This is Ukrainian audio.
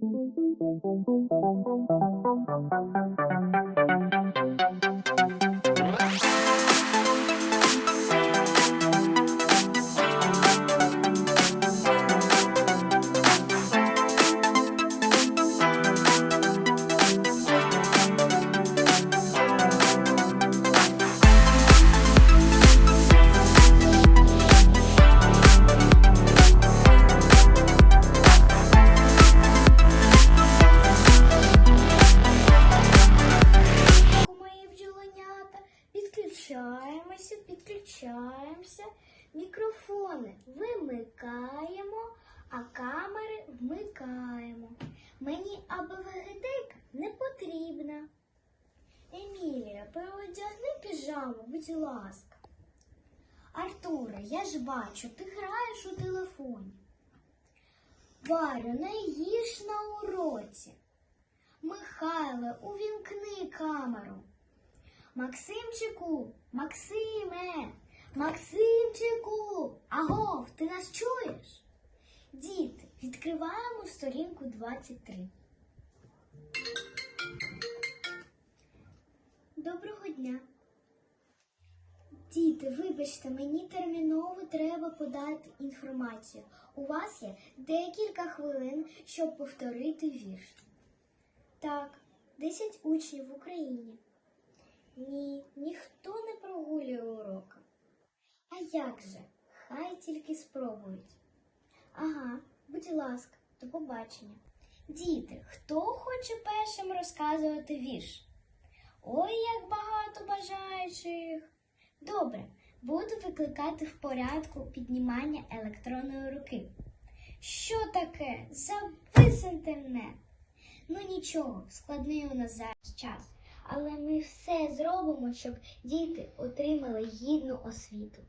Thank you. Підключаємося, підключаємося. Мікрофони вимикаємо, а камери вмикаємо. Мені АБВГД не потрібна. Емілія, переодягни піжаму, будь ласка. Артуре, я ж бачу, ти граєш у телефоні. Варю, не їж на уроці. Михайле, увімкни камеру. Максимчику, Максиме, Максимчику, агов, ти нас чуєш? Діти, відкриваємо сторінку 23. Доброго дня. Діти, вибачте, мені терміново треба подати інформацію. У вас є декілька хвилин, щоб повторити вірш. Так, 10 учнів в Україні. Ні, ніхто не прогулює уроки. А як же? Хай тільки спробують. Ага, будь ласка, до побачення. Діти, хто хоче першим розказувати вірш? Ой, як багато бажаючих. Добре, буду викликати в порядку піднімання електронної руки. Що таке? Завис інтернет. Ну нічого, складний у нас зараз час. Але ми все зробимо, щоб діти отримали гідну освіту.